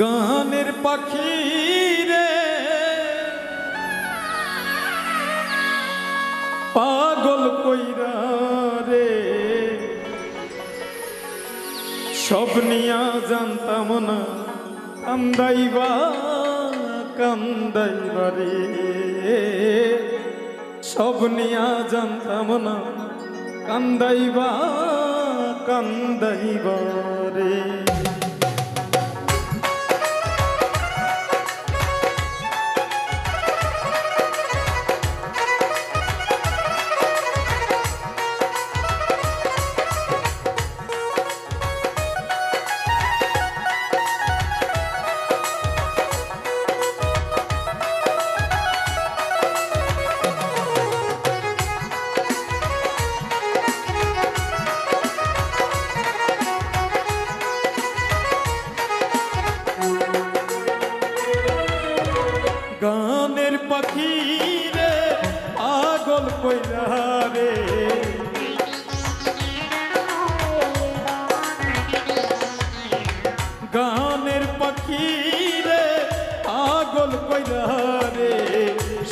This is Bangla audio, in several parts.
গানের পাখি রে। পাগল কইরা রে। সব নিয়া জানতাম না, কান্দাইবা কান্দাইবা রে। সব নিয়া জানতাম না, কান্দাইবা কান্দাইবা রে। যারে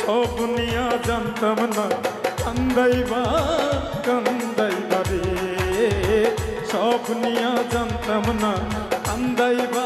সব নিয়া জানতাম না কান্দাইবা কান্দাইবা রে। সব নিয়া জানতাম না কান্দাইবা।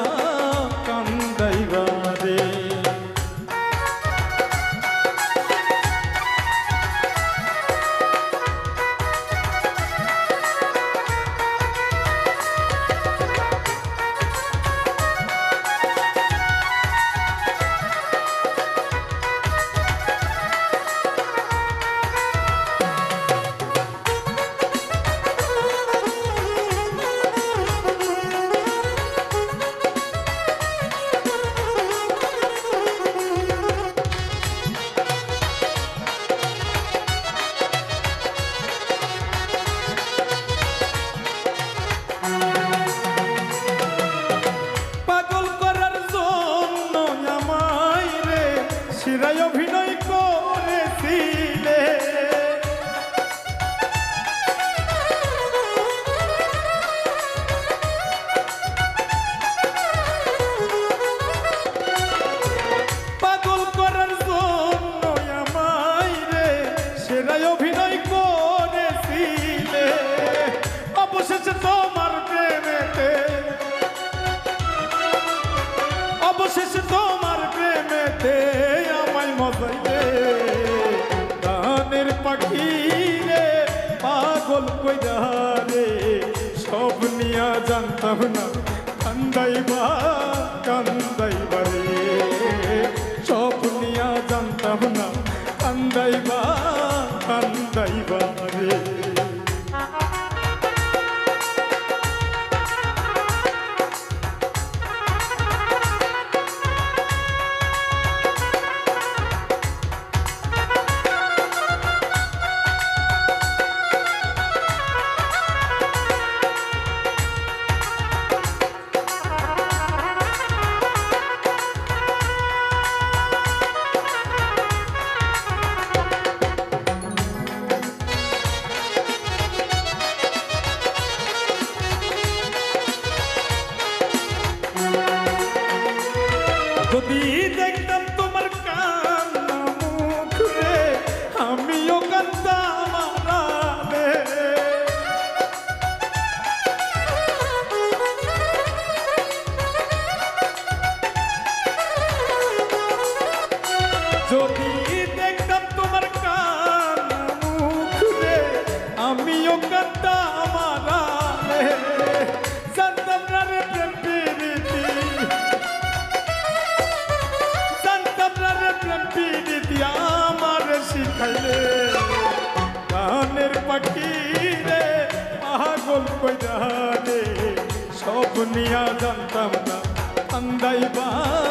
Paraíba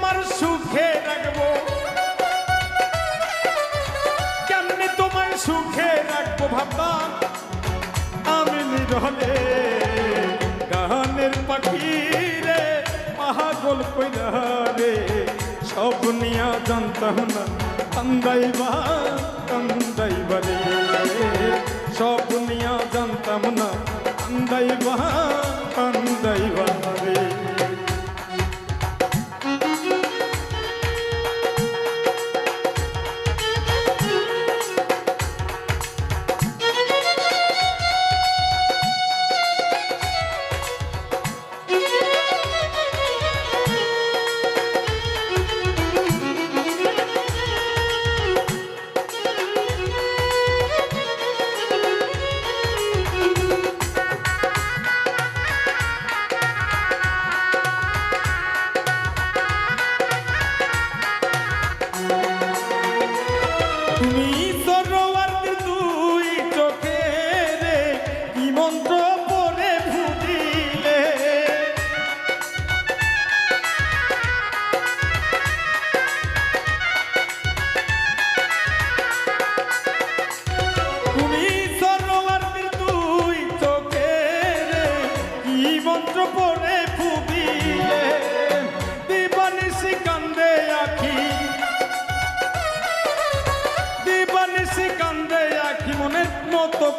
তোমার সুখে রাখব। কেমনে তোমার সুখে রাখব ভাবতাম আমি নিরলে গানের পাখি রে পাহাগল কইরা রে সব নিয়া জানতাম না, কান্দাইবা কান্দাইবা রে। সব নিয়া জানতাম না, কান্দাইবা কান্দাইবা রে। me.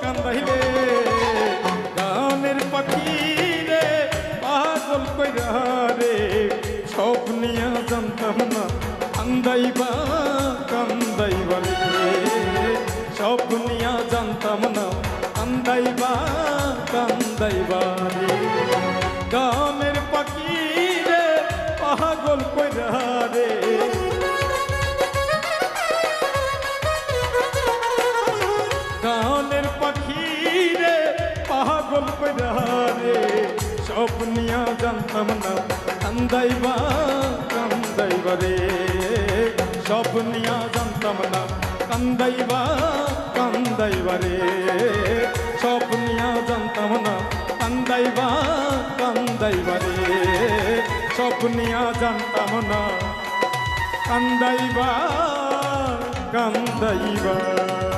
কান্দাইলে গানের পাখি রে পাগল কইরা রে সব নিয়া জানতাম না, কান্দাইবা কান্দাইবা সব নিয়া জানতাম না, কান্দাইবা কান্দাইবা রে। গানের পাখি রে পাগল কইরা নিয়া জানতাম না কান্দাইবা কান্দাইবা রে। সব নিয়া জানতাম না, কান্দাইবা কান্দাইবা রে। সব নিয়া জানতাম না, কান্দাইবা কান্দাইবা রে। সব নিয়া জানতাম না, কান্দাইবা কান্দাইবা।